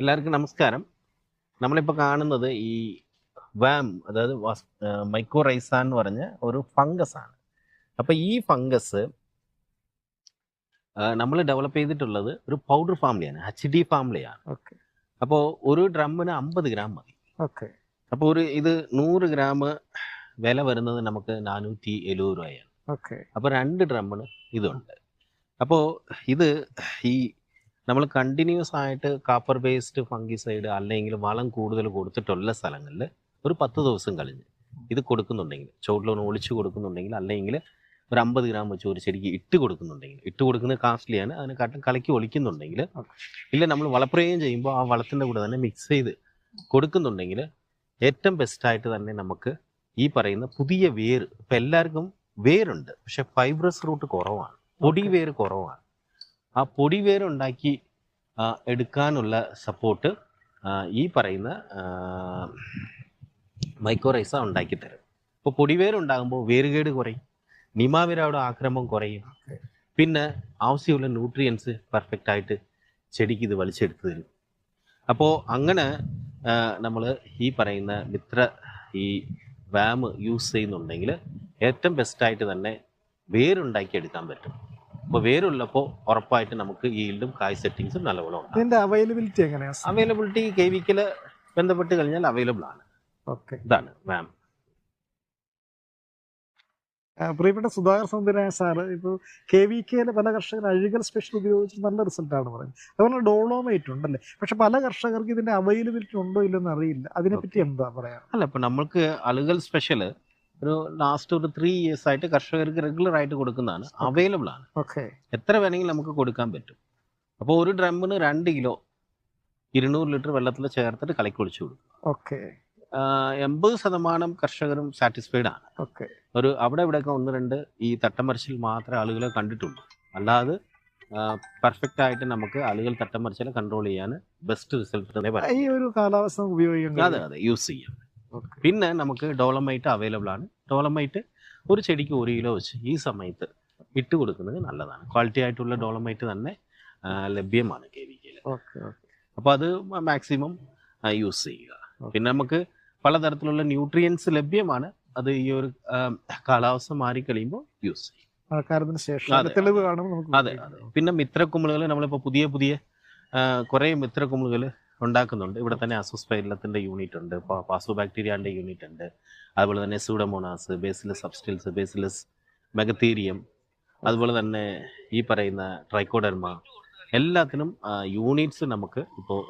എല്ലാവർക്കും നമസ്കാരം. നമ്മളിപ്പോൾ കാണുന്നത് ഈ വാം അതായത് മൈക്കോറൈസ എന്ന് പറഞ്ഞ ഒരു ഫംഗസ് ആണ്. അപ്പോൾ ഈ ഫംഗസ് നമ്മൾ ഡെവലപ്പ് ചെയ്തിട്ടുള്ളത് ഒരു പൗഡർ ഫാമിലിയാണ് എച്ച് ഡി ഫാമിലിയാണ് അപ്പോൾ ഒരു ഡ്രമ്മിന് അമ്പത് ഗ്രാം മതി. ഓക്കെ അപ്പോൾ ഒരു ഇത് നൂറ് ഗ്രാം വില വരുന്നത് നമുക്ക് നാനൂറ്റി എഴുപത് രൂപയാണ്. ഓക്കെ അപ്പോൾ രണ്ട് ഡ്രമ്മിന് ഇതുണ്ട്. അപ്പോൾ ഇത് ഈ നമ്മൾ കണ്ടിന്യൂസ് ആയിട്ട് കാപ്പർ ബേസ്ഡ് ഫംഗിസൈഡ് അല്ലെങ്കിൽ വളം കൂടുതൽ കൊടുത്തിട്ടുള്ള സ്ഥലങ്ങളിൽ ഒരു പത്ത് ദിവസം കഴിഞ്ഞ് ഇത് കൊടുക്കുന്നുണ്ടെങ്കിൽ ചുവട്ടിലൊന്ന് ഒളിച്ചു കൊടുക്കുന്നുണ്ടെങ്കിൽ അല്ലെങ്കിൽ ഒരു അമ്പത് ഗ്രാം വെച്ച് ഒരു ചെടിക്ക് ഇട്ട് കൊടുക്കുന്നുണ്ടെങ്കിൽ ഇട്ട് കൊടുക്കുന്നത് കാസ്റ്റ്ലിയാണ് അതിനെ കാട്ടും കളിക്ക് ഒളിക്കുന്നുണ്ടെങ്കിൽ ഇല്ല നമ്മൾ വളപ്രയോഗം ചെയ്യുമ്പോൾ ആ വളത്തിന്റെ കൂടെ തന്നെ മിക്സ് ചെയ്ത് കൊടുക്കുന്നുണ്ടെങ്കിൽ ഏറ്റവും ബെസ്റ്റായിട്ട് തന്നെ നമുക്ക് ഈ പറയുന്ന പുതിയ വേര് ഇപ്പം എല്ലാവർക്കും വേരുണ്ട്. പക്ഷെ ഫൈബ്രസ് റൂട്ട് കുറവാണ്. പൊടി വേര് കുറവാണ്. ആ പൊടി വേരുണ്ടാക്കി എടുക്കാനുള്ള സപ്പോർട്ട് ഈ പറയുന്ന മൈക്രോറൈസ ഉണ്ടാക്കി തരും. ഇപ്പോൾ പൊടിവേരുണ്ടാകുമ്പോൾ വേരുകേട് കുറയും. നിമാവിരയുടെ ആക്രമം കുറയും. പിന്നെ ആവശ്യമുള്ള ന്യൂട്രിയൻസ് പെർഫെക്റ്റ് ആയിട്ട് ചെടിക്ക് ഇത് വലിച്ചെടുത്ത് തരും. അപ്പോൾ അങ്ങനെ നമ്മൾ ഈ പറയുന്ന മിത്ര ഈ വാം യൂസ് ചെയ്യുന്നുണ്ടെങ്കിൽ ഏറ്റവും ബെസ്റ്റായിട്ട് തന്നെ വേരുണ്ടാക്കി എടുക്കാൻ പറ്റും. അപ്പോൾ വേരുള്ളപ്പോൾ ഉറപ്പായിട്ട് നമുക്ക് ഈൽഡും കായ് സെറ്റിങ്സും നല്ലപോലെ ഉണ്ടാകും ഇതിന്റെ അവൈലബിലിറ്റി എങ്ങനെയാണ് അവൈലബിലിറ്റി കെ വിക്കിൽ ബന്ധപ്പെട്ട് കഴിഞ്ഞാൽ അവൈലബിൾ ആണ്. ഓക്കെ ഇതാണ് മാം പ്രിയപ്പെട്ട സുധാകർ സൗന്ദര്യ സാർ ഇപ്പോൾ കെ വി കെയിലെ പല കർഷകർ അഴുകൽ സ്പെഷ്യൽ ഉപയോഗിച്ച് നല്ല റിസൾട്ടാണ് പറയുന്നത്. അതുപോലെ ഡോളോമൈറ്റ് ഉണ്ടല്ലേ? പക്ഷെ പല കർഷകർക്ക് ഇതിന്റെ അവൈലബിലിറ്റി ഉണ്ടോ ഇല്ലെന്ന് അറിയില്ല. അതിനെപ്പറ്റി എന്താ പറയാ? അല്ല ഇപ്പം നമ്മൾക്ക് അഴുകൽ സ്പെഷ്യൽ ഒരു ലാസ്റ്റ് ഒരു ത്രീ ഇയേഴ്സ് ആയിട്ട് കർഷകർക്ക് റെഗുലർ ആയിട്ട് കൊടുക്കുന്നതാണ്. അവൈലബിൾ ആണ്. ഓക്കെ എത്ര വേണമെങ്കിലും നമുക്ക് കൊടുക്കാൻ പറ്റും. അപ്പോൾ ഒരു ഡ്രമ്മിന് രണ്ട് കിലോ ഇരുന്നൂറ് ലിറ്റർ വെള്ളത്തിൽ ചേർത്തിട്ട് കലക്കി ഒളിച്ചു കൊടുക്കും എൺപത് ശതമാനം കർഷകരും സാറ്റിസ്ഫൈഡ് ആണ്. ഓക്കെ ഒരു അവിടെ ഇവിടെയൊക്കെ ഒന്ന് രണ്ട് ഈ തട്ടമറിച്ചിൽ മാത്രമേ ആളുകളെ കണ്ടിട്ടുള്ളൂ. അല്ലാതെ പെർഫെക്റ്റ് ആയിട്ട് നമുക്ക് ആളുകൾ തട്ടമറിച്ചിൽ കൺട്രോൾ ചെയ്യാൻ ബെസ്റ്റ് റിസൾട്ട് തന്നെ പറയാം. ഈ ഒരു കാലാവസ്ഥ ഉപയോഗിക്കുന്നത് അതെ അതെ. യൂസ് ചെയ്യാം. പിന്നെ നമുക്ക് ഡോളമൈറ്റ് അവൈലബിൾ ആണ്. ഡോളമൈറ്റ് ഒരു ചെടിക്ക് ഒരു കിലോ വെച്ച് ഈ സമയത്ത് ഇട്ട് കൊടുക്കുന്നത് നല്ലതാണ്. ക്വാളിറ്റി ആയിട്ടുള്ള ഡോളമൈറ്റ് തന്നെ ലഭ്യമാണ് കെ വി കെയിൽ അപ്പോൾ അത് മാക്സിമം യൂസ് ചെയ്യുക. പിന്നെ നമുക്ക് പലതരത്തിലുള്ള ന്യൂട്രിയൻസ് ലഭ്യമാണ്. അത് ഈ ഒരു കാലാവസ്ഥ മാറി കഴിയുമ്പോൾ യൂസ് ചെയ്യും അതെ, അതെ പിന്നെ മിത്രക്കുമിളുകൾ നമ്മളിപ്പോൾ പുതിയ പുതിയ കുറേ മിത്രക്കുമിളുകൾ ഉണ്ടാക്കുന്നുണ്ട്. ഇവിടെ തന്നെ അസോസ്പൈലത്തിന്റെ യൂണിറ്റ് ഉണ്ട്. പാസോ ബാക്ടീരിയാന്റെ യൂണിറ്റ് ഉണ്ട്. അതുപോലെ തന്നെ pseudomonas bacillus subtilis bacillus megaterium അതുപോലെ തന്നെ ഈ പറയുന്ന ട്രൈക്കോഡർമ എല്ലാത്തിനും യൂണിറ്റ്സ് നമുക്ക് ഇപ്പോൾ